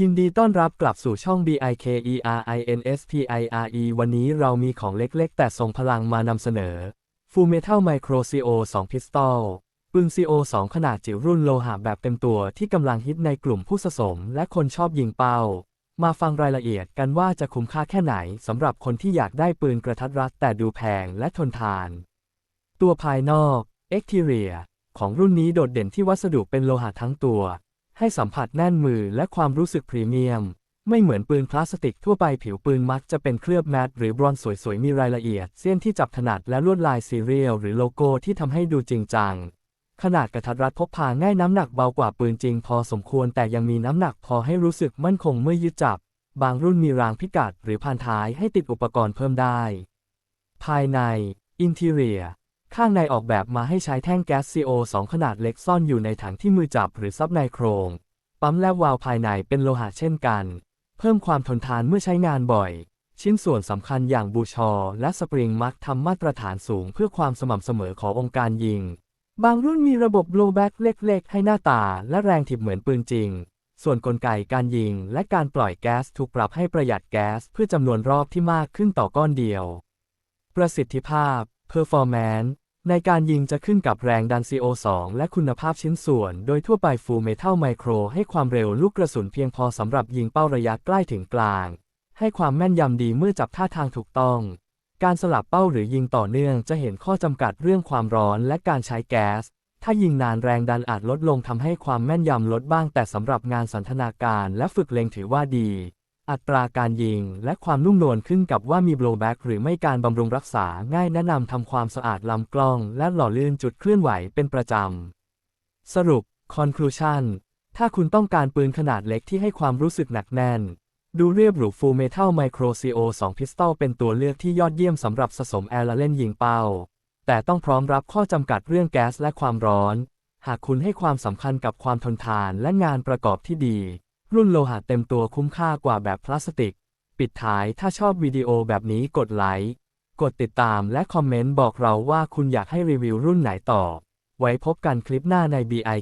ยินดีต้อนรับกลับสู่ช่อง BIKERINSPIRE วันนี้เรามีของเล็กๆ แต่ทรงพลังมานำเสนอ Full Metal Micro CO 2 Pistol ปืน CO 2ขนาดจิ๋วรุ่นโลหะแบบเต็มตัวที่กำลังฮิตในกลุ่มผู้สะสมและคนชอบยิงเป้า มาฟังรายละเอียดกันว่าจะคุ้มค่าแค่ไหนสำหรับคนที่อยากได้ปืนกระทัดรัดแต่ดูแพงและทนทาน ตัวภายนอก Exterior ของรุ่นนี้โดดเด่นที่วัสดุเป็นโลหะทั้งตัว ให้สัมผัสแน่นมือและความรู้สึกพรีเมียม ไม่เหมือนปืนพลาสติกทั่วไปผิวปืนมักจะเป็นเคลือบแมตต์หรือบรอนซ์สวยๆ มีรายละเอียด เส้นที่จับถนัดและลวดลายซีเรียลหรือโลโก้ที่ทำให้ดูจริงจัง ขนาดกระทัดรัดพกพาง่ายน้ำหนักเบากว่าปืนจริงพอสมควรแต่ยังมีน้ำหนักพอให้รู้สึกมั่นคงเมื่อยึดจับ บางรุ่นมีรางพิกัด หรือพานท้ายให้ติดอุปกรณ์เพิ่มได้ ภายใน Interior ข้างในออกแบบมาให้ใช้แท่งแก๊ส CO2 ขนาดเล็กซ่อนอยู่ในถังที่มือจับหรือซับในโครง ปั๊มและวาล์วภายในเป็นโลหะเช่นกัน เพิ่มความทนทานเมื่อใช้งานบ่อย ชิ้นส่วนสำคัญอย่างบูชอและสปริงมักทำมาตรฐานสูงเพื่อความสม่ำเสมอขององค์การยิง บางรุ่นมีระบบโ w แบ็กเล็ก ๆ ให้หน้าตาและแรงถีบเหมือนปืนจริง ส่วนกลไกการยิงและการปล่อยแก๊สถูกปรับให้ประหยัดแก๊สเพื่อจำนวนรอบที่มากขึ้นต่อก้อนเดียว ประสิทธิภาพ performance ในการยิงจะขึ้นกับแรงดัน CO2 และคุณภาพชิ้นส่วน โดยทั่วไป Full Metal Micro ให้ความเร็วลูกกระสุนเพียงพอสำหรับยิงเป้าระยะใกล้ถึงกลาง ให้ความแม่นยำดีเมื่อจับท่าทางถูกต้อง การสลับเป้าหรือยิงต่อเนื่องจะเห็นข้อจำกัดเรื่องความร้อนและการใช้แก๊ส ถ้ายิงนานแรงดันอาจลดลงทำให้ความแม่นยำลดบ้างแต่สำหรับงานสันทนาการและฝึกเล็งถือว่าดี อัตราการยิงและความนุ่มนวลขึ้นกับว่ามี blowback หรือไม่การบำรุงรักษาง่ายแนะนำทำความสะอาดลำกล้อง และหล่อลื่นจุดเคลื่อนไหวเป็นประจำ สรุป conclusion ถ้าคุณต้องการปืนขนาดเล็กที่ให้ความรู้สึกหนักแน่น ดูเรียบหรู Full Metal Micro CO 2 Pistol เป็นตัวเลือกที่ยอดเยี่ยมสำหรับสะสมแอร์และเล่นยิงเป้า แต่ต้องพร้อมรับข้อจำกัดเรื่องแก๊สและความร้อน หากคุณให้ความสำคัญกับความทนทานและงานประกอบที่ดี รุ่นโลหะเต็มตัวคุ้มค่ากว่าแบบพลาสติก ปิดท้ายถ้าชอบวิดีโอแบบนี้กดไลค์ กดติดตามและคอมเมนต์บอกเราว่าคุณอยากให้รีวิวรุ่นไหนต่อ ไว้พบกันคลิปหน้าใน BIKERINSPIRE